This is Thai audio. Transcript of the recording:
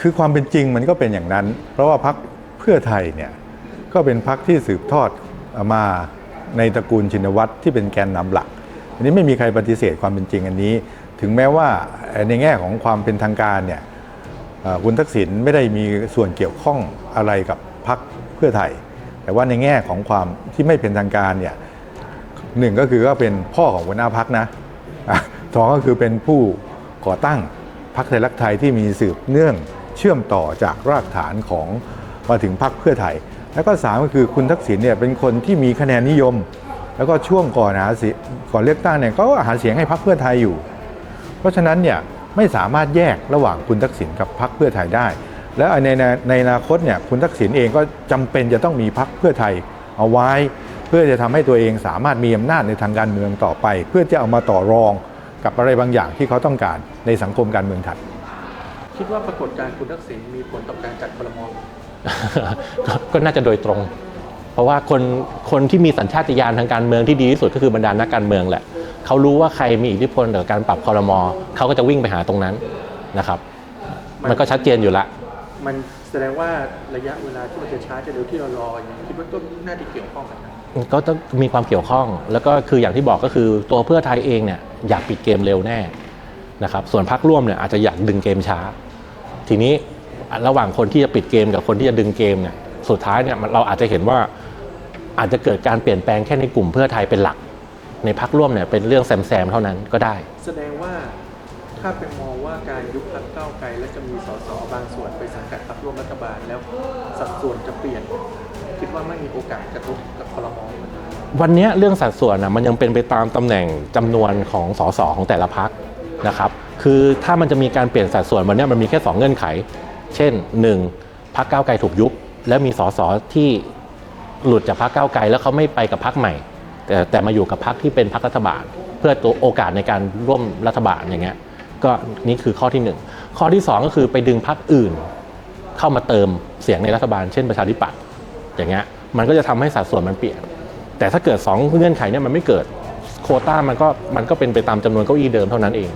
คือความเป็นจริงมันก็เป็นอย่างนั้น เพราะว่าพักเพื่อไทยเนี่ยก็เป็นพักที่สืบทอดมาในตระกูลชินวัตรที่เป็นแกนนำหลัก อันนี้ไม่มีใครปฏิเสธความเป็นจริงอันนี้ ถึงแม้ว่าในแง่ของความเป็นทางการเนี่ยคุณทักษิณไม่ได้มีส่วนเกี่ยวข้องอะไรกับพักเพื่อไทย แต่ว่าในแง่ของความที่ไม่เป็นทางการเนี่ยหนึ่งก็คือก็เป็นพ่อของหัวหน้าพักนะอะสองก็คือเป็นผู้ก่อตั้ง พักไทยรักไทยที่มีสืบเนื่องเชื่อมต่อจากรากฐานของมาถึงพักเพื่อไทย แล้วก็สามก็คือคุณทักษิณเนี่ยเป็นคนที่มีคะแนนนิยม แล้วก็ช่วงก่อนหาเสียก่อนเลือกตั้งเนี่ยก็หาเสียงให้พักเพื่อไทยอยู่ เพราะฉะนั้นเนี่ยไม่สามารถแยกระหว่างคุณทักษิณกับพรรคเพื่อไทยได้ แล้วในในในอนาคตเนี่ยคุณทักษิณเองก็จำเป็นจะต้องมีพรรคเพื่อไทยเอาไว้ เพื่อจะทำให้ตัวเองสามารถมีอำนาจในทางการเมืองต่อไป เพื่อจะเอามาต่อรอง กับอะไรบางอย่างที่เขาต้องการในสังคมการเมืองไทยคิดว่าปรากฏการณ์คุณทักษิณมีผลต่อการจัดครมก็ก็น่าจะโดยตรง เพราะว่าคนคนที่มีสัญชาตญาณทางการเมืองที่ดีที่สุดก็คือบรรดานักการเมืองแหละเขารู้ว่าใครมีอิทธิพลต่อการปรับคอรมอเขาก็จะวิ่งไปหาตรงนั้นนะครับ มันก็ชัดเจนอยู่ละมันแสดงว่าระยะเวลาที่มันจะช้าจะเร็วที่เรารออย่างนี้คิดว่าก็น่าจะเกี่ยวข้องกันนะก็ต้องมีความเกี่ยวข้อง แล้วก็คืออย่างที่บอกก็คือตัวเพื่อไทยเองเนี่ย อยากปิดเกมเร็วแน่นะครับส่วนพักร่วมเนี่ยอาจจะอยากดึงเกมช้า ทีนี้ระหว่างคนที่จะปิดเกมกับคนที่จะดึงเกมเนี่ยสุดท้ายเนี่ยเราอาจจะเห็นว่าอาจจะเกิดการเปลี่ยนแปลงแค่ในกลุ่มเพื่อไทยเป็นหลัก ในพักร่วมเนี่ยเป็นเรื่องแซมๆเท่านั้นก็ได้ แสดงว่า ถ้าเป็นมองว่าการยุบพักเก้าไกลและจะมีสสบางส่วนไปสังกัดพรรคร่วมรัฐบาลแล้วสัดส่วนจะเปลี่ยน คิดว่าไม่มีโอกาสกระทบกับครมอวันนี้เรื่องสัดส่วนนะมันยังเป็นไปตามตำแหน่งจำนวนของสสของแต่ละพักนะครับคือถ้ามันจะมีการเปลี่ยนสัดส่วนวันนี้มันมีแค่ 2 เงื่อนไข เช่น 1พักเก้าไกลถูกยุบ และมีสสที่หลุดจากพักเก้าไกลแล้วเขาไม่ไปกับพักใหม่ แต่แต่มาอยู่กับพักที่เป็นพักรัฐบาล เพื่อตัวโอกาสในการร่วมรัฐบาลอย่างเงี้ย ก็นี่คือข้อที่หนึ่งข้อที่สองก็คือไปดึงพักอื่น เข้ามาเติมเสียงในรัฐบาลเช่นประชาธิปัตย์อย่างเงี้ยมันก็จะทำให้สัดส่วนมันเปลี่ยน แต่ถ้าเกิด 2 เงื่อนไขเนี่ยมันไม่เกิดโคต้ามันก็มันก็เป็นไปตามจำนวนเก้าอี้เดิมเท่านั้นเอง